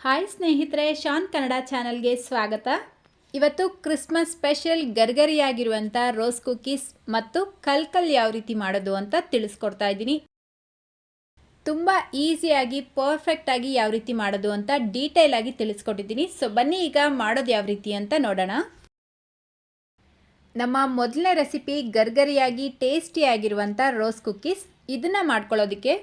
Hi ಸ್ನೇಹಿತರೆ, ಶಾನ್ ಕನ್ನಡ ಚಾನಲ್ಗೆ ಸ್ವಾಗತ. ಇವತ್ತು ಕ್ರಿಸ್ಮಸ್ ಸ್ಪೆಷಲ್ ಗರ್ಗರಿಯಾಗಿರುವಂಥ ರೋಸ್ ಕುಕ್ಕೀಸ್ ಮತ್ತು ಕಲ್ಕಲ್ ಯಾವ ರೀತಿ ಮಾಡೋದು ಅಂತ ತಿಳಿಸ್ಕೊಡ್ತಾ ಇದ್ದೀನಿ. ತುಂಬ ಈಸಿಯಾಗಿ ಪರ್ಫೆಕ್ಟಾಗಿ ಯಾವ ರೀತಿ ಮಾಡೋದು ಅಂತ ಡೀಟೇಲ್ ಆಗಿ ತಿಳಿಸ್ಕೊಟ್ಟಿದ್ದೀನಿ. ಸೊ, ಬನ್ನಿ ಈಗ ಮಾಡೋದು ಯಾವ ರೀತಿ ಅಂತ ನೋಡೋಣ. ನಮ್ಮ ಮೊದಲನೇ ರೆಸಿಪಿ ಗರ್ಗರಿಯಾಗಿ ಟೇಸ್ಟಿಯಾಗಿರುವಂಥ ರೋಸ್ ಕುಕ್ಕೀಸ್ ಇದನ್ನು ಮಾಡ್ಕೊಳ್ಳೋದಕ್ಕೆ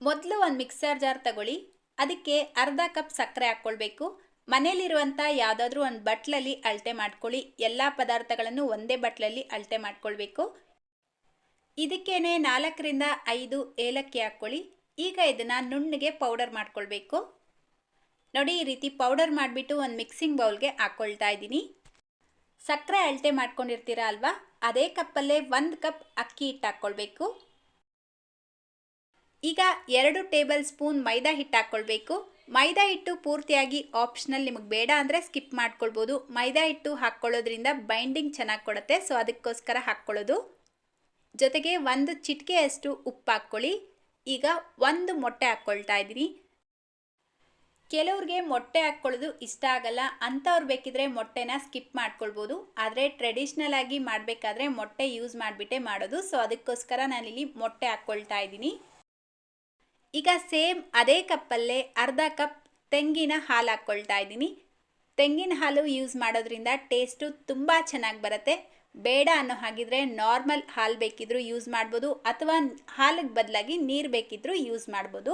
ಮೊದಲು ಒಂದು ಮಿಕ್ಸರ್ ಜಾರ್ ತಗೊಳ್ಳಿ. ಅದಕ್ಕೆ ಅರ್ಧ ಕಪ್ ಸಕ್ಕರೆ ಹಾಕ್ಕೊಳ್ಬೇಕು. ಮನೇಲಿರುವಂಥ ಯಾವುದಾದ್ರೂ ಒಂದು ಬಟ್ಲಲ್ಲಿ ಅಳತೆ ಮಾಡ್ಕೊಳ್ಳಿ. ಎಲ್ಲ ಪದಾರ್ಥಗಳನ್ನು ಒಂದೇ ಬಟ್ಲಲ್ಲಿ ಅಳತೆ ಮಾಡ್ಕೊಳ್ಬೇಕು. ಇದಕ್ಕೇನೆ ನಾಲ್ಕರಿಂದ ಐದು ಏಲಕ್ಕಿ ಹಾಕ್ಕೊಳ್ಳಿ. ಈಗ ಇದನ್ನು ನುಣ್ಣಗೆ ಪೌಡರ್ ಮಾಡ್ಕೊಳ್ಬೇಕು. ನೋಡಿ, ಈ ರೀತಿ ಪೌಡರ್ ಮಾಡಿಬಿಟ್ಟು ಒಂದು ಮಿಕ್ಸಿಂಗ್ ಬೌಲ್ಗೆ ಹಾಕ್ಕೊಳ್ತಾ ಇದ್ದೀನಿ. ಸಕ್ಕರೆ ಅಳತೆ ಮಾಡ್ಕೊಂಡಿರ್ತೀರ ಅಲ್ವಾ? ಅದೇ ಕಪ್ಪಲ್ಲೇ ಒಂದು ಕಪ್ ಅಕ್ಕಿ ಹಿಟ್ಟು ಹಾಕ್ಕೊಳ್ಬೇಕು. ಈಗ ಎರಡು ಟೇಬಲ್ ಸ್ಪೂನ್ ಮೈದಾ ಹಿಟ್ಟು ಹಾಕ್ಕೊಳ್ಬೇಕು. ಮೈದಾ ಹಿಟ್ಟು ಪೂರ್ತಿಯಾಗಿ ಆಪ್ಷನಲ್ ನಿಮಗೆ ಬೇಡ ಅಂದರೆ ಸ್ಕಿಪ್ ಮಾಡ್ಕೊಳ್ಬೋದು. ಮೈದಾ ಹಿಟ್ಟು ಹಾಕ್ಕೊಳ್ಳೋದ್ರಿಂದ ಬೈಂಡಿಂಗ್ ಚೆನ್ನಾಗಿ ಕೊಡುತ್ತೆ ಸೊ ಅದಕ್ಕೋಸ್ಕರ ಹಾಕ್ಕೊಳ್ಳೋದು. ಜೊತೆಗೆ ಒಂದು ಚಿಟಿಕೆಯಷ್ಟು ಉಪ್ಪು ಹಾಕ್ಕೊಳ್ಳಿ. ಈಗ ಒಂದು ಮೊಟ್ಟೆ ಹಾಕ್ಕೊಳ್ತಾ ಇದ್ದೀನಿ. ಕೆಲವ್ರಿಗೆ ಮೊಟ್ಟೆ ಹಾಕ್ಕೊಳ್ಳೋದು ಇಷ್ಟ ಆಗಲ್ಲ, ಅಂಥವ್ರು ಬೇಕಿದ್ರೆ ಮೊಟ್ಟೆನ ಸ್ಕಿಪ್ ಮಾಡ್ಕೊಳ್ಬೋದು. ಆದರೆ ಟ್ರೆಡಿಷ್ನಲ್ ಆಗಿ ಮಾಡಬೇಕಾದ್ರೆ ಮೊಟ್ಟೆ ಯೂಸ್ ಮಾಡಿಬಿಟ್ಟೆ ಮಾಡೋದು ಸೊ ಅದಕ್ಕೋಸ್ಕರ ನಾನಿಲ್ಲಿ ಮೊಟ್ಟೆ ಹಾಕ್ಕೊಳ್ತಾ ಇದ್ದೀನಿ. ಈಗ ಸೇಮ್ ಅದೇ ಕಪ್ಪಲ್ಲೇ ಅರ್ಧ ಕಪ್ ತೆಂಗಿನ ಹಾಲು ಹಾಕ್ಕೊಳ್ತಾ ಇದ್ದೀನಿ. ತೆಂಗಿನ ಹಾಲು ಯೂಸ್ ಮಾಡೋದ್ರಿಂದ ಟೇಸ್ಟು ತುಂಬ ಚೆನ್ನಾಗಿ ಬರುತ್ತೆ. ಬೇಡ ಅನ್ನೋ ಹಾಗಿದ್ರೆ ನಾರ್ಮಲ್ ಹಾಲು ಬೇಕಿದ್ರೂ ಯೂಸ್ ಮಾಡ್ಬೋದು ಅಥವಾ ಹಾಲಿಗೆ ಬದಲಾಗಿ ನೀರು ಬೇಕಿದ್ರೂ ಯೂಸ್ ಮಾಡ್ಬೋದು.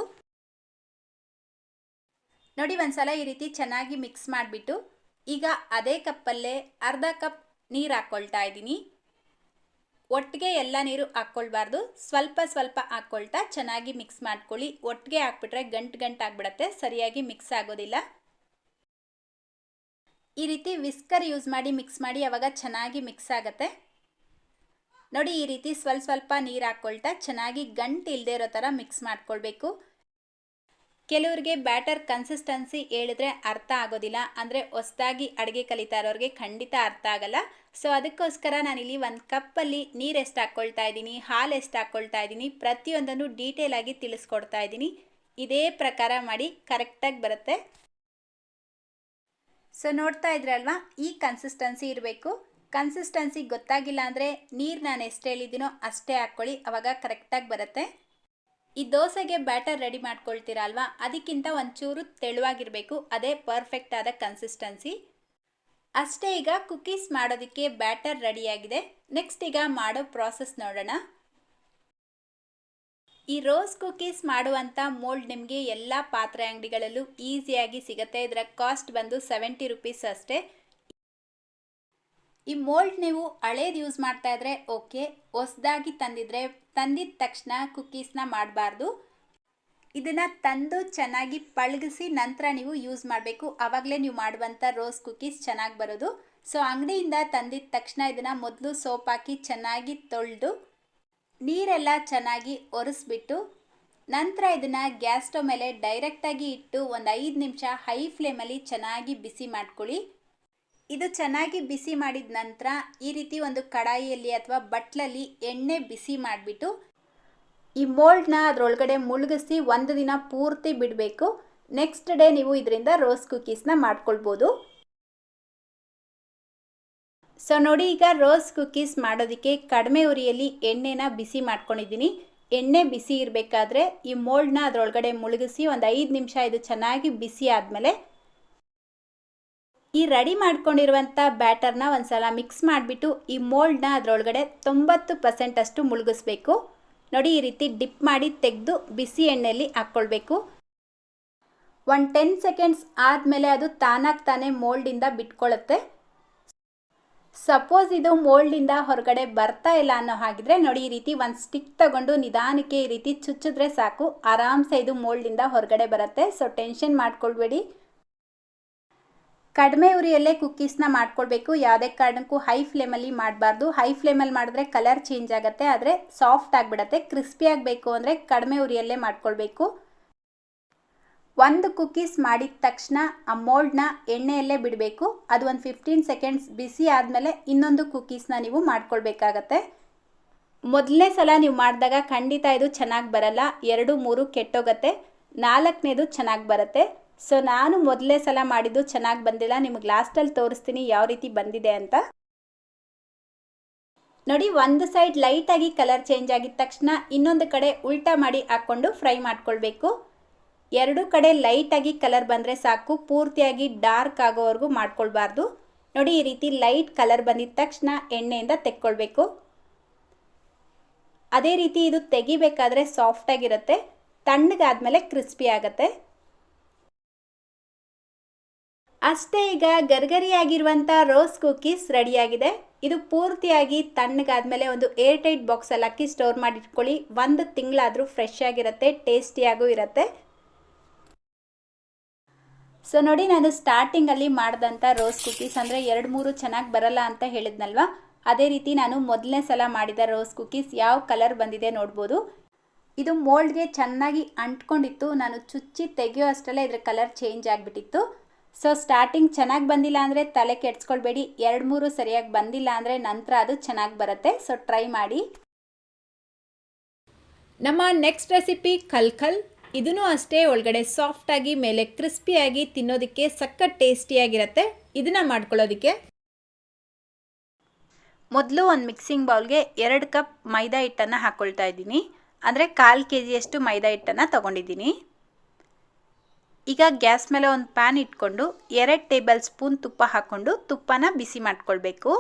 ನೋಡಿ ಒಂದ್ಸಲ ಈ ರೀತಿ ಚೆನ್ನಾಗಿ ಮಿಕ್ಸ್ ಮಾಡಿಬಿಟ್ಟು ಈಗ ಅದೇ ಕಪ್ಪಲ್ಲೇ ಅರ್ಧ ಕಪ್ ನೀರು ಹಾಕ್ಕೊಳ್ತಾ ಇದ್ದೀನಿ. ಒಟ್ಟಿಗೆ ಎಲ್ಲ ನೀರು ಹಾಕ್ಕೊಳ್ಬಾರ್ದು. ಸ್ವಲ್ಪ ಸ್ವಲ್ಪ ಹಾಕ್ಕೊಳ್ತಾ ಚೆನ್ನಾಗಿ ಮಿಕ್ಸ್ ಮಾಡ್ಕೊಳ್ಳಿ. ಒಟ್ಟಿಗೆ ಹಾಕ್ಬಿಟ್ರೆ ಗಂಟು ಗಂಟು ಆಗಿಬಿಡತ್ತೆ. ಸರಿಯಾಗಿ ಮಿಕ್ಸ್ ಆಗೋದಿಲ್ಲ. ಈ ರೀತಿ ವಿಸ್ಕರ್ ಯೂಸ್ ಮಾಡಿ ಮಿಕ್ಸ್ ಮಾಡಿ ಅವಾಗ ಚೆನ್ನಾಗಿ ಮಿಕ್ಸ್ ಆಗುತ್ತೆ. ನೋಡಿ ಈ ರೀತಿ ಸ್ವಲ್ಪ ಸ್ವಲ್ಪ ನೀರು ಹಾಕ್ಕೊಳ್ತಾ ಚೆನ್ನಾಗಿ ಗಂಟು ಇಲ್ಲದೆ ಇರೋ ಥರ ಮಿಕ್ಸ್ ಮಾಡ್ಕೊಳ್ಬೇಕು. ಕೆಲವರಿಗೆ ಬ್ಯಾಟರ್ ಕನ್ಸಿಸ್ಟೆನ್ಸಿ ಹೇಳಿದ್ರೆ ಅರ್ಥ ಆಗೋದಿಲ್ಲ. ಅಂದರೆ ಹೊಸದಾಗಿ ಅಡುಗೆ ಕಲಿತಾ ಇರೋರಿಗೆ ಖಂಡಿತ ಅರ್ಥ ಆಗಲ್ಲ. ಸೊ ಅದಕ್ಕೋಸ್ಕರ ನಾನಿಲ್ಲಿ ಒಂದು ಕಪ್ಪಲ್ಲಿ ನೀರು ಎಷ್ಟು ಹಾಕ್ಕೊಳ್ತಾ ಇದ್ದೀನಿ, ಹಾಲು ಎಷ್ಟು ಹಾಕ್ಕೊಳ್ತಾ ಇದ್ದೀನಿ, ಪ್ರತಿಯೊಂದನ್ನು ಡೀಟೇಲ್ ಆಗಿ ತಿಳಿಸ್ಕೊಡ್ತಾ ಇದ್ದೀನಿ. ಇದೇ ಪ್ರಕಾರ ಮಾಡಿ ಕರೆಕ್ಟಾಗಿ ಬರುತ್ತೆ. ಸೊ ನೋಡ್ತಾ ಇದ್ರಲ್ವಾ ಈ ಕನ್ಸಿಸ್ಟೆನ್ಸಿ ಇರಬೇಕು. ಕನ್ಸಿಸ್ಟೆನ್ಸಿ ಗೊತ್ತಾಗಿಲ್ಲ ಅಂದರೆ ನೀರು ನಾನು ಎಷ್ಟು ಹೇಳಿದ್ದೀನೋ ಅಷ್ಟೇ ಹಾಕ್ಕೊಳ್ಳಿ. ಅವಾಗ ಕರೆಕ್ಟಾಗಿ ಬರುತ್ತೆ. ಈ ದೋಸೆಗೆ ಬ್ಯಾಟರ್ ರೆಡಿ ಮಾಡ್ಕೊಳ್ತೀರಾ ಅಲ್ವಾ ಅದಕ್ಕಿಂತ ಒಂಚೂರು ತೆಳುವಾಗಿರಬೇಕು. ಅದೇ ಪರ್ಫೆಕ್ಟ್ ಆದ ಕನ್ಸಿಸ್ಟೆನ್ಸಿ ಅಷ್ಟೇ ಈಗ ಕುಕ್ಕೀಸ್ ಮಾಡೋದಕ್ಕೆ ಬ್ಯಾಟರ್ ರೆಡಿಯಾಗಿದೆ. ನೆಕ್ಸ್ಟ್ ಈಗ ಮಾಡೋ ಪ್ರಾಸೆಸ್ ನೋಡೋಣ. ಈ ರೋಸ್ ಕುಕ್ಕೀಸ್ ಮಾಡುವಂಥ ಮೋಲ್ಡ್ ನಿಮಗೆ ಎಲ್ಲ ಪಾತ್ರೆ ಅಂಗಡಿಗಳಲ್ಲೂ ಈಸಿಯಾಗಿ ಸಿಗುತ್ತೆ. ಇದರ ಕಾಸ್ಟ್ ಬಂದು ಸೆವೆಂಟಿ ರುಪೀಸ್ ಅಷ್ಟೇ. ಈ ಮೋಲ್ಡ್ ನೀವು ಹಳೇದು ಯೂಸ್ ಮಾಡ್ತಾ ಇದ್ರೆ ಓಕೆ ಹೊಸದಾಗಿ ತಂದಿದ್ರೆ, ತಂದಿದ ತಕ್ಷಣ ಕುಕ್ಕೀಸ್ನ ಮಾಡಬಾರ್ದು. ಇದನ್ನು ತಂದು ಚೆನ್ನಾಗಿ ಪಳಗಿಸಿ ನಂತರ ನೀವು ಯೂಸ್ ಮಾಡಬೇಕು. ಆವಾಗಲೇ ನೀವು ಮಾಡುವಂಥ ರೋಸ್ ಕುಕ್ಕೀಸ್ ಚೆನ್ನಾಗಿ ಬರೋದು. ಸೊ ಅಂಗಡಿಯಿಂದ ತಂದಿದ ತಕ್ಷಣ ಇದನ್ನು ಮೊದಲು ಸೋಪ್ ಹಾಕಿ ಚೆನ್ನಾಗಿ ತೊಳೆದು, ನೀರೆಲ್ಲ ಚೆನ್ನಾಗಿ ಒರೆಸ್ಬಿಟ್ಟು, ನಂತರ ಇದನ್ನು ಗ್ಯಾಸ್ ಸ್ಟವ್ ಮೇಲೆ ಡೈರೆಕ್ಟಾಗಿ ಇಟ್ಟು ಒಂದು ಐದು ನಿಮಿಷ ಹೈ ಫ್ಲೇಮಲ್ಲಿ ಚೆನ್ನಾಗಿ ಬಿಸಿ ಮಾಡ್ಕೊಳ್ಳಿ. ಇದು ಚೆನ್ನಾಗಿ ಬಿಸಿ ಮಾಡಿದ ನಂತರ ಈ ರೀತಿ ಒಂದು ಕಡಾಯಿಯಲ್ಲಿ ಅಥವಾ ಬಟ್ಲಲ್ಲಿ ಎಣ್ಣೆ ಬಿಸಿ ಮಾಡಿಬಿಟ್ಟು ಈ ಮೋಲ್ಡ್ನ ಅದರೊಳಗಡೆ ಮುಳುಗಿಸಿ ಒಂದು ದಿನ ಪೂರ್ತಿ ಬಿಡಬೇಕು. ನೆಕ್ಸ್ಟ್ ಡೇ ನೀವು ಇದರಿಂದ ರೋಸ್ ಕುಕ್ಕೀಸ್ನ ಮಾಡ್ಕೊಳ್ಬೋದು. ಸೊ ನೋಡಿ ಈಗ ರೋಸ್ ಕುಕ್ಕೀಸ್ ಮಾಡೋದಕ್ಕೆ ಕಡಿಮೆ ಉರಿಯಲ್ಲಿ ಎಣ್ಣೆನ ಬಿಸಿ ಮಾಡ್ಕೊಂಡಿದ್ದೀನಿ. ಎಣ್ಣೆ ಬಿಸಿ ಇರಬೇಕಾದ್ರೆ ಈ ಮೋಲ್ಡ್ನ ಅದರೊಳಗಡೆ ಮುಳುಗಿಸಿ ಒಂದು ಐದು ನಿಮಿಷ ಇದು ಚೆನ್ನಾಗಿ ಬಿಸಿ ಆದಮೇಲೆ ಈ ರೆಡಿ ಮಾಡ್ಕೊಂಡಿರುವಂಥ ಬ್ಯಾಟರ್ನ ಒಂದು ಸಲ ಮಿಕ್ಸ್ ಮಾಡಿಬಿಟ್ಟು ಈ ಮೋಲ್ಡ್ನ ಅದರೊಳಗಡೆ ತೊಂಬತ್ತು ಪರ್ಸೆಂಟಷ್ಟು ಮುಳುಗಿಸ್ಬೇಕು. ನೋಡಿ, ಈ ರೀತಿ ಡಿಪ್ ಮಾಡಿ ತೆಗೆದು ಬಿಸಿ ಎಣ್ಣೆಯಲ್ಲಿ ಹಾಕ್ಕೊಳ್ಬೇಕು. ಒಂದು ಟೆನ್ ಸೆಕೆಂಡ್ಸ್ ಆದಮೇಲೆ ಅದು ತಾನಾಗಿ ತಾನೇ ಮೋಲ್ಡಿಂದ ಬಿಟ್ಕೊಳ್ಳುತ್ತೆ ಸಪೋಸ್ ಇದು ಮೋಲ್ಡಿಂದ ಹೊರಗಡೆ ಬರ್ತಾ ಇಲ್ಲ ಅನ್ನೋ ಹಾಗಿದ್ರೆ ನೋಡಿ, ಈ ರೀತಿ ಒಂದು ಸ್ಟಿಕ್ ತಗೊಂಡು ನಿಧಾನಕ್ಕೆ ಈ ರೀತಿ ಚುಚ್ಚಿದ್ರೆ ಸಾಕು. ಆರಾಮ್ಸೆ ಇದು ಮೋಲ್ಡಿಂದ ಹೊರಗಡೆ ಬರುತ್ತೆ. ಸೊ ಟೆನ್ಷನ್ ಮಾಡ್ಕೊಳ್ಬೇಡಿ. ಕಡಿಮೆ ಉರಿಯಲ್ಲೇ ಕುಕ್ಕೀಸ್ನ ಮಾಡ್ಕೊಳ್ಬೇಕು. ಯಾವುದೇ ಕಾರಣಕ್ಕೂ ಹೈ ಫ್ಲೇಮಲ್ಲಿ ಮಾಡಬಾರ್ದು. ಹೈ ಫ್ಲೇಮಲ್ಲಿ ಮಾಡಿದ್ರೆ ಕಲರ್ ಚೇಂಜ್ ಆಗುತ್ತೆ. ಆದರೆ ಸಾಫ್ಟ್ ಆಗಿಬಿಡತ್ತೆ. ಕ್ರಿಸ್ಪಿ ಆಗಬೇಕು ಅಂದರೆ ಕಡಿಮೆ ಉರಿಯಲ್ಲೇ ಮಾಡ್ಕೊಳ್ಬೇಕು. ಒಂದು ಕುಕ್ಕೀಸ್ ಮಾಡಿದ ತಕ್ಷಣ ಆ ಮೋಲ್ಡ್ನ ಎಣ್ಣೆಯಲ್ಲೇ ಬಿಡಬೇಕು. ಅದು ಒಂದು ಫಿಫ್ಟೀನ್ ಸೆಕೆಂಡ್ಸ್ ಬಿಸಿ ಆದಮೇಲೆ ಇನ್ನೊಂದು ಕುಕ್ಕೀಸ್ನ ನೀವು ಮಾಡ್ಕೊಳ್ಬೇಕಾಗತ್ತೆ. ಮೊದಲನೇ ಸಲ ನೀವು ಮಾಡಿದಾಗ ಖಂಡಿತ ಇದು ಚೆನ್ನಾಗಿ ಬರಲ್ಲ. ಎರಡು, ಮೂರು ಕೆಟ್ಟೋಗತ್ತೆ. ನಾಲ್ಕನೇದು ಚೆನ್ನಾಗಿ ಬರುತ್ತೆ. ಸೊ ನಾನು ಮೊದಲೇ ಸಲ ಮಾಡಿದ್ದು ಚೆನ್ನಾಗಿ ಬಂದಿಲ್ಲ. ನಿಮಗೆ ಲಾಸ್ಟಲ್ಲಿ ತೋರಿಸ್ತೀನಿ ಯಾವ ರೀತಿ ಬಂದಿದೆ ಅಂತ. ನೋಡಿ, ಒಂದು ಸೈಡ್ ಲೈಟಾಗಿ ಕಲರ್ ಚೇಂಜ್ ಆಗಿದ ತಕ್ಷಣ ಇನ್ನೊಂದು ಕಡೆ ಉಲ್ಟಾ ಮಾಡಿ ಹಾಕ್ಕೊಂಡು ಫ್ರೈ ಮಾಡ್ಕೊಳ್ಬೇಕು. ಎರಡು ಕಡೆ ಲೈಟಾಗಿ ಕಲರ್ ಬಂದರೆ ಸಾಕು. ಪೂರ್ತಿಯಾಗಿ ಡಾರ್ಕ್ ಆಗೋವರೆಗೂ ಮಾಡ್ಕೊಳ್ಬಾರ್ದು. ನೋಡಿ, ಈ ರೀತಿ ಲೈಟ್ ಕಲರ್ ಬಂದಿದ ತಕ್ಷಣ ಎಣ್ಣೆಯಿಂದ ತೆಕ್ಕೊಳ್ಬೇಕು. ಅದೇ ರೀತಿ ಇದು ತೆಗಿಬೇಕಾದ್ರೆ ಸಾಫ್ಟಾಗಿರುತ್ತೆ ತಣ್ಣಗಾದ್ಮೇಲೆ ಕ್ರಿಸ್ಪಿ ಆಗುತ್ತೆ. ಅಷ್ಟೇ ಈಗ ಗರ್ಗರಿಯಾಗಿರುವಂಥ ರೋಸ್ ಕುಕೀಸ್ ರೆಡಿಯಾಗಿದೆ. ಇದು ಪೂರ್ತಿಯಾಗಿ ತಣ್ಣಗಾದ್ಮೇಲೆ ಒಂದು ಏರ್ ಟೈಟ್ ಬಾಕ್ಸಲ್ಲಿ ಹಾಕಿ ಸ್ಟೋರ್ ಮಾಡಿಟ್ಕೊಳ್ಳಿ. ಒಂದು ತಿಂಗಳಾದರೂ ಫ್ರೆಶ್ ಆಗಿರುತ್ತೆ, ಟೇಸ್ಟಿಯಾಗೂ ಇರುತ್ತೆ. ಸೊ ನೋಡಿ ನಾನು ಸ್ಟಾರ್ಟಿಂಗಲ್ಲಿ ಮಾಡಿದಂಥ ರೋಸ್ ಕುಕೀಸ್ ಅಂದರೆ ಎರಡು ಮೂರು ಚೆನ್ನಾಗಿ ಬರಲ್ಲ ಅಂತ ಹೇಳಿದ್ನಲ್ವ? ಅದೇ ರೀತಿ ನಾನು ಮೊದಲನೇ ಸಲ ಮಾಡಿದ ರೋಸ್ ಕುಕೀಸ್ ಯಾವ ಕಲರ್ ಬಂದಿದೆ ನೋಡ್ಬೋದು. ಇದು ಮೋಲ್ಡ್ಗೆ ಚೆನ್ನಾಗಿ ಅಂಟ್ಕೊಂಡಿತ್ತು. ನಾನು ಚುಚ್ಚಿ ತೆಗೆಯೋ ಅಷ್ಟರಲ್ಲೇ ಇದ್ರ ಕಲರ್ ಚೇಂಜ್ ಆಗಿಬಿಟ್ಟಿತ್ತು. ಸೊ ಸ್ಟಾರ್ಟಿಂಗ್ ಚೆನ್ನಾಗಿ ಬಂದಿಲ್ಲ ಅಂದರೆ ತಲೆ ಕೆಡ್ಸ್ಕೊಳ್ಬೇಡಿ. ಎರಡು ಮೂರು ಸರಿಯಾಗಿ ಬಂದಿಲ್ಲ ಅಂದರೆ ನಂತರ ಅದು ಚೆನ್ನಾಗಿ ಬರುತ್ತೆ. ಸೊ ಟ್ರೈ ಮಾಡಿ. ನಮ್ಮ ನೆಕ್ಸ್ಟ್ ರೆಸಿಪಿ ಕಲ್ಕಲ್. ಇದೂ ಅಷ್ಟೇ ಒಳಗಡೆ ಸಾಫ್ಟಾಗಿ ಮೇಲೆ ಕ್ರಿಸ್ಪಿಯಾಗಿ ತಿನ್ನೋದಕ್ಕೆ ಸಖತ್ ಟೇಸ್ಟಿಯಾಗಿರುತ್ತೆ ಇದನ್ನು ಮಾಡ್ಕೊಳ್ಳೋದಕ್ಕೆ. ಮೊದಲು ಒಂದು ಮಿಕ್ಸಿಂಗ್ ಬೌಲ್ಗೆ ಎರಡು ಕಪ್ ಮೈದಾ ಹಿಟ್ಟನ್ನು ಹಾಕ್ಕೊಳ್ತಾ ಇದ್ದೀನಿ. ಅಂದರೆ ಕಾಲು ಕೆ ಜಿಯಷ್ಟು ಮೈದಾ ಹಿಟ್ಟನ್ನು ತೊಗೊಂಡಿದ್ದೀನಿ. ಈಗ ಗ್ಯಾಸ್ ಮೇಲೆ ಒಂದು ಪ್ಯಾನ್ ಇಟ್ಕೊಂಡು ಎರಡು ಟೇಬಲ್ ಸ್ಪೂನ್ ತುಪ್ಪ ಹಾಕ್ಕೊಂಡು ತುಪ್ಪನ ಬಿಸಿ ಮಾಡ್ಕೊಳ್ಬೇಕು.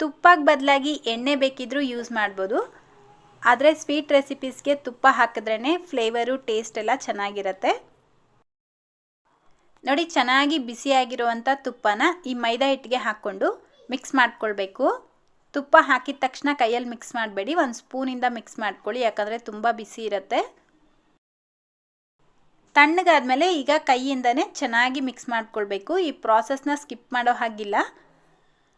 ತುಪ್ಪಕ್ಕೆ ಬದಲಾಗಿ ಎಣ್ಣೆ ಬೇಕಿದ್ರೂ ಯೂಸ್ ಮಾಡ್ಬೋದು. ಆದರೆ ಸ್ವೀಟ್ ರೆಸಿಪೀಸ್ಗೆ ತುಪ್ಪ ಹಾಕಿದ್ರೇ ಫ್ಲೇವರು, ಟೇಸ್ಟ್ ಎಲ್ಲ ಚೆನ್ನಾಗಿರುತ್ತೆ. ನೋಡಿ, ಚೆನ್ನಾಗಿ ಬಿಸಿಯಾಗಿರುವಂಥ ತುಪ್ಪನ ಈ ಮೈದಾ ಹಿಟ್ಟಿಗೆ ಹಾಕ್ಕೊಂಡು ಮಿಕ್ಸ್ ಮಾಡ್ಕೊಳ್ಬೇಕು. ತುಪ್ಪ ಹಾಕಿದ ತಕ್ಷಣ ಕೈಯಲ್ಲಿ ಮಿಕ್ಸ್ ಮಾಡಬೇಡಿ. ಒಂದು ಸ್ಪೂನಿಂದ ಮಿಕ್ಸ್ ಮಾಡ್ಕೊಳ್ಳಿ, ಯಾಕಂದರೆ ತುಂಬ ಬಿಸಿ ಇರುತ್ತೆ. ತಣ್ಣಗಾದ್ಮೇಲೆ ಈಗ ಕೈಯಿಂದನೇ ಚೆನ್ನಾಗಿ ಮಿಕ್ಸ್ ಮಾಡ್ಕೊಳ್ಬೇಕು. ಈ ಪ್ರಾಸೆಸ್ನ ಸ್ಕಿಪ್ ಮಾಡೋ ಹಾಗಿಲ್ಲ.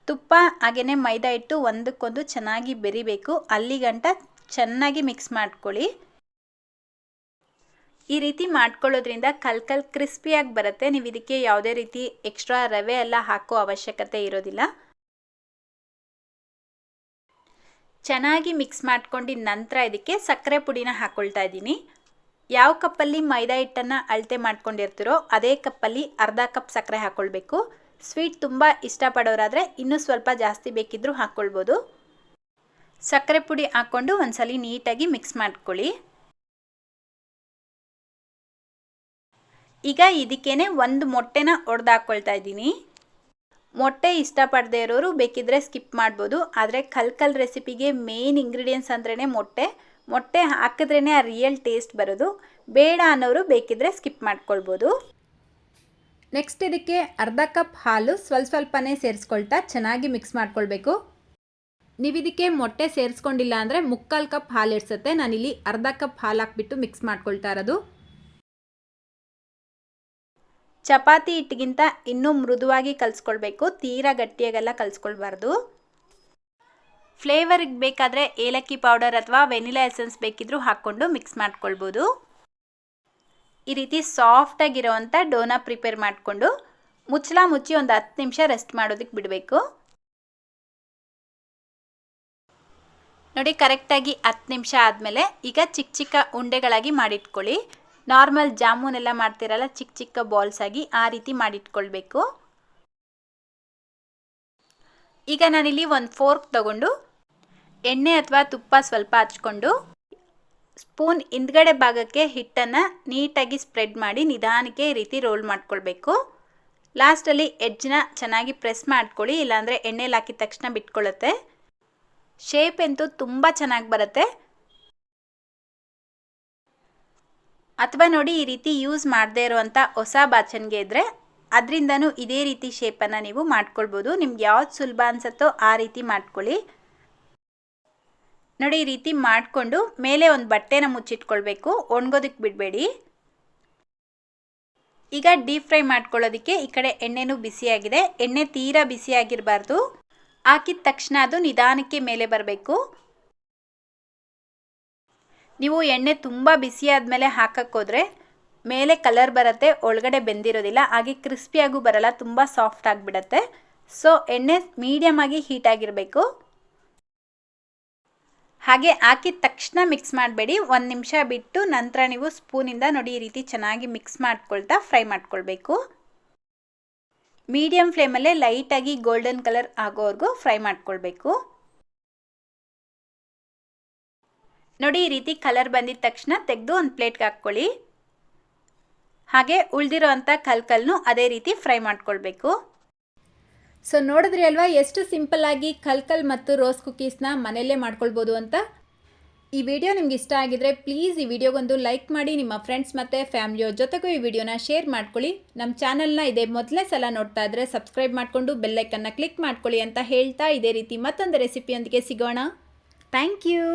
ತುಪ್ಪ ಹಾಗೆಯೇ ಮೈದಾ ಹಿಟ್ಟು ಒಂದಕ್ಕೊಂದು ಚೆನ್ನಾಗಿ ಬೆರಿಬೇಕು. ಅಲ್ಲಿಗಂಟ ಚೆನ್ನಾಗಿ ಮಿಕ್ಸ್ ಮಾಡ್ಕೊಳ್ಳಿ. ಈ ರೀತಿ ಮಾಡ್ಕೊಳ್ಳೋದ್ರಿಂದ ಕಲ್ಕಲ್ ಕಲ್ ಕ್ರಿಸ್ಪಿಯಾಗಿ ಬರುತ್ತೆ. ನೀವು ಇದಕ್ಕೆ ಯಾವುದೇ ರೀತಿ ಎಕ್ಸ್ಟ್ರಾ ರವೆ ಎಲ್ಲ ಹಾಕೋ ಅವಶ್ಯಕತೆ ಇರೋದಿಲ್ಲ. ಚೆನ್ನಾಗಿ ಮಿಕ್ಸ್ ಮಾಡ್ಕೊಂಡಿದ್ದ ನಂತರ ಇದಕ್ಕೆ ಸಕ್ಕರೆ ಪುಡಿನ ಹಾಕ್ಕೊಳ್ತಾ ಇದ್ದೀನಿ. ಯಾವ ಕಪ್ಪಲ್ಲಿ ಮೈದಾ ಹಿಟ್ಟನ್ನು ಅಳತೆ ಮಾಡ್ಕೊಂಡಿರ್ತೀರೋ ಅದೇ ಕಪ್ಪಲ್ಲಿ ಅರ್ಧ ಕಪ್ ಸಕ್ಕರೆ ಹಾಕ್ಕೊಳ್ಬೇಕು ಸ್ವೀಟ್ ತುಂಬ ಇಷ್ಟಪಡೋರಾದರೆ ಇನ್ನೂ ಸ್ವಲ್ಪ ಜಾಸ್ತಿ ಬೇಕಿದ್ದರೂ ಹಾಕ್ಕೊಳ್ಬೋದು ಸಕ್ಕರೆ ಪುಡಿ ಹಾಕ್ಕೊಂಡು ಒಂದ್ಸಲಿ ನೀಟಾಗಿ ಮಿಕ್ಸ್ ಮಾಡ್ಕೊಳ್ಳಿ. ಈಗ ಇದಕ್ಕೇನೆ ಒಂದು ಮೊಟ್ಟೆನ ಒಡೆದು ಹಾಕ್ಕೊಳ್ತಾ ಇದ್ದೀನಿ. ಮೊಟ್ಟೆ ಇಷ್ಟಪಡದೇ ಇರೋರು ಬೇಕಿದ್ರೆ ಸ್ಕಿಪ್ ಮಾಡ್ಬೋದು. ಆದರೆ ಕಲ್ ಕಲ್ ರೆಸಿಪಿಗೆ ಮೇನ್ ಇಂಗ್ರೀಡಿಯೆಂಟ್ಸ್ ಅಂದ್ರೇ ಮೊಟ್ಟೆ. ಮೊಟ್ಟೆ ಹಾಕಿದ್ರೇ ಆ ರಿಯಲ್ ಟೇಸ್ಟ್ ಬರೋದು. ಬೇಡ ಅನ್ನೋರು ಬೇಕಿದ್ರೆ ಸ್ಕಿಪ್ ಮಾಡ್ಕೊಳ್ಬೋದು. ನೆಕ್ಸ್ಟ್ ಇದಕ್ಕೆ ಅರ್ಧ ಕಪ್ ಹಾಲು ಸ್ವಲ್ಪ ಸ್ವಲ್ಪನೇ ಸೇರಿಸ್ಕೊಳ್ತಾ ಚೆನ್ನಾಗಿ ಮಿಕ್ಸ್ ಮಾಡ್ಕೊಳ್ಬೇಕು. ನೀವು ಇದಕ್ಕೆ ಮೊಟ್ಟೆ ಸೇರಿಸ್ಕೊಂಡಿಲ್ಲ ಅಂದರೆ ಮುಕ್ಕಾಲು ಕಪ್ ಹಾಲು ಇಡ್ಸುತ್ತೆ ನಾನಿಲ್ಲಿ ಅರ್ಧ ಕಪ್ ಹಾಲು ಹಾಕ್ಬಿಟ್ಟು ಮಿಕ್ಸ್ ಮಾಡ್ಕೊಳ್ತಾ ಇರೋದು. ಚಪಾತಿ ಹಿಟ್ಟಿಗಿಂತ ಇನ್ನೂ ಮೃದುವಾಗಿ ಕಲಿಸ್ಕೊಳ್ಬೇಕು. ತೀರಾ ಗಟ್ಟಿಯಾಗೆಲ್ಲ ಕಲಿಸ್ಕೊಳ್ಬಾರ್ದು. ಫ್ಲೇವರಿಗೆ ಬೇಕಾದರೆ ಏಲಕ್ಕಿ ಪೌಡರ್ ಅಥವಾ ವೆನಿಲಾ ಎಸೆನ್ಸ್ ಬೇಕಿದ್ರೂ ಹಾಕ್ಕೊಂಡು ಮಿಕ್ಸ್ ಮಾಡ್ಕೊಳ್ಬೋದು. ಈ ರೀತಿ ಸಾಫ್ಟಾಗಿರೋವಂಥ ಡೋನ ಪ್ರಿಪೇರ್ ಮಾಡಿಕೊಂಡು ಮುಚ್ಚಲ ಮುಚ್ಚಿ ಒಂದು ಹತ್ತು ನಿಮಿಷ ರೆಸ್ಟ್ ಮಾಡೋದಕ್ಕೆ ಬಿಡಬೇಕು. ನೋಡಿ ಕರೆಕ್ಟಾಗಿ ಹತ್ತು ನಿಮಿಷ ಆದಮೇಲೆ ಈಗ ಚಿಕ್ಕ ಚಿಕ್ಕ ಉಂಡೆಗಳಾಗಿ ಮಾಡಿಟ್ಕೊಳ್ಳಿ. ನಾರ್ಮಲ್ ಜಾಮೂನ್ ಎಲ್ಲ ಮಾಡ್ತಿರಲ್ಲ ಚಿಕ್ಕ ಚಿಕ್ಕ ಬಾಲ್ಸ್ ಆಗಿ ಆ ರೀತಿ ಮಾಡಿಟ್ಕೊಳ್ಬೇಕು. ಈಗ ನಾನಿಲ್ಲಿ ಒಂದು ಫೋರ್ಕ್ ತಗೊಂಡು ಎಣ್ಣೆ ಅಥವಾ ತುಪ್ಪ ಸ್ವಲ್ಪ ಹಚ್ಕೊಂಡು ಸ್ಪೂನ್ ಹಿಂದ್ಗಡೆ ಭಾಗಕ್ಕೆ ಹಿಟ್ಟನ್ನು ನೀಟಾಗಿ ಸ್ಪ್ರೆಡ್ ಮಾಡಿ ನಿಧಾನಕ್ಕೆ ಈ ರೀತಿ ರೋಲ್ ಮಾಡ್ಕೊಳ್ಬೇಕು. ಲಾಸ್ಟಲ್ಲಿ ಎಡ್ಜ್ನ ಚೆನ್ನಾಗಿ ಪ್ರೆಸ್ ಮಾಡ್ಕೊಳ್ಳಿ, ಇಲ್ಲಾಂದರೆ ಎಣ್ಣೆಲಿ ಹಾಕಿದ ತಕ್ಷಣ ಬಿಟ್ಕೊಳ್ಳುತ್ತೆ ಶೇಪ್ ಅಂತೂ ತುಂಬ ಚೆನ್ನಾಗಿ ಬರುತ್ತೆ. ಅಥವಾ ನೋಡಿ ಈ ರೀತಿ ಯೂಸ್ ಮಾಡದೇ ಇರುವಂಥ ಹೊಸ ಬಾಚನ್ಗೆ ಇದ್ದರೆ ಅದರಿಂದನೂ ಇದೇ ರೀತಿ ಶೇಪನ್ನು ನೀವು ಮಾಡ್ಕೊಳ್ಬೋದು. ನಿಮ್ಗೆ ಯಾವ್ದು ಸುಲಭ ಅನ್ಸುತ್ತೋ ಆ ರೀತಿ ಮಾಡ್ಕೊಳ್ಳಿ. ನೋಡಿ, ಈ ರೀತಿ ಮಾಡಿಕೊಂಡು ಮೇಲೆ ಒಂದು ಬಟ್ಟೆನ ಮುಚ್ಚಿಟ್ಕೊಳ್ಬೇಕು. ಒಣಗೋದಕ್ಕೆ ಬಿಡಬೇಡಿ. ಈಗ ಡೀಪ್ ಫ್ರೈ ಮಾಡ್ಕೊಳ್ಳೋದಕ್ಕೆ ಈ ಕಡೆ ಎಣ್ಣೆನೂ ಬಿಸಿಯಾಗಿದೆ. ಎಣ್ಣೆ ತೀರಾ ಬಿಸಿಯಾಗಿರಬಾರ್ದು. ಹಾಕಿದ ತಕ್ಷಣ ಅದು ನಿಧಾನಕ್ಕೆ ಮೇಲೆ ಬರಬೇಕು. ನೀವು ಎಣ್ಣೆ ತುಂಬ ಬಿಸಿ ಆದಮೇಲೆ ಹಾಕೋಕ್ಕೋದ್ರೆ ಮೇಲೆ ಕಲರ್ ಬರುತ್ತೆ, ಒಳಗಡೆ ಬೆಂದಿರೋದಿಲ್ಲ. ಹಾಗೆ ಕ್ರಿಸ್ಪಿಯಾಗೂ ಬರಲ್ಲ, ತುಂಬ ಸಾಫ್ಟ್ ಆಗಿಬಿಡತ್ತೆ. ಸೊ, ಎಣ್ಣೆ ಮೀಡಿಯಮ್ ಆಗಿ ಹೀಟ್ ಆಗಿರಬೇಕು. ಹಾಗೆ ಹಾಕಿದ ತಕ್ಷಣ ಮಿಕ್ಸ್ ಮಾಡಬೇಡಿ. ಒಂದು ನಿಮಿಷ ಬಿಟ್ಟು ನಂತರ ನೀವು ಸ್ಪೂನಿಂದ ನೋಡಿ ಈ ರೀತಿ ಚೆನ್ನಾಗಿ ಮಿಕ್ಸ್ ಮಾಡ್ಕೊಳ್ತಾ ಫ್ರೈ ಮಾಡ್ಕೊಳ್ಬೇಕು. ಮೀಡಿಯಮ್ ಫ್ಲೇಮಲ್ಲೇ ಲೈಟಾಗಿ ಗೋಲ್ಡನ್ ಕಲರ್ ಆಗೋವರೆಗೂ ಫ್ರೈ ಮಾಡ್ಕೊಳ್ಬೇಕು. ನೋಡಿ ಈ ರೀತಿ ಕಲರ್ ಬಂದಿದ ತಕ್ಷಣ ತೆಗೆದು ಒಂದು ಪ್ಲೇಟ್ಗೆ ಹಾಕ್ಕೊಳ್ಳಿ. ಹಾಗೆ ಉಳಿದಿರೋ ಅಂಥ ಕಲ್ಕಲ್ನು ಅದೇ ರೀತಿ ಫ್ರೈ ಮಾಡ್ಕೊಳ್ಬೇಕು. ಸೊ ನೋಡಿದ್ರಿ ಅಲ್ವಾ, ಎಷ್ಟು ಸಿಂಪಲ್ ಆಗಿ ಕಲ್ಕಲ್ ಮತ್ತು ರೋಸ್ ಕುಕೀಸ್ನ ಮನೆಯಲ್ಲೇ ಮಾಡ್ಕೊಳ್ಬೋದು ಅಂತ? ಈ ವಿಡಿಯೋ ನಿಮ್ಗೆ ಇಷ್ಟ ಆಗಿದ್ರೆ ಪ್ಲೀಸ್ ಈ ವಿಡಿಯೋಗೊಂದು ಲೈಕ್ ಮಾಡಿ, ನಿಮ್ಮ ಫ್ರೆಂಡ್ಸ್ ಮತ್ತು ಫ್ಯಾಮಿಲಿಯವ್ರ ಜೊತೆಗೂ ಈ ವಿಡಿಯೋನ ಶೇರ್ ಮಾಡ್ಕೊಳ್ಳಿ. ನಮ್ಮ ಚಾನಲ್ನ ಇದೇ ಮೊದಲನೇ ಸಲ ನೋಡ್ತಾ ಇದ್ರೆ ಸಬ್ಸ್ಕ್ರೈಬ್ ಮಾಡಿಕೊಂಡು ಬೆಲ್ಲೈಕನ್ನ ಕ್ಲಿಕ್ ಮಾಡ್ಕೊಳ್ಳಿ ಅಂತ ಹೇಳ್ತಾ ಇದೇ ರೀತಿ ಮತ್ತೊಂದು ರೆಸಿಪಿಯೊಂದಿಗೆ ಸಿಗೋಣ. Thank you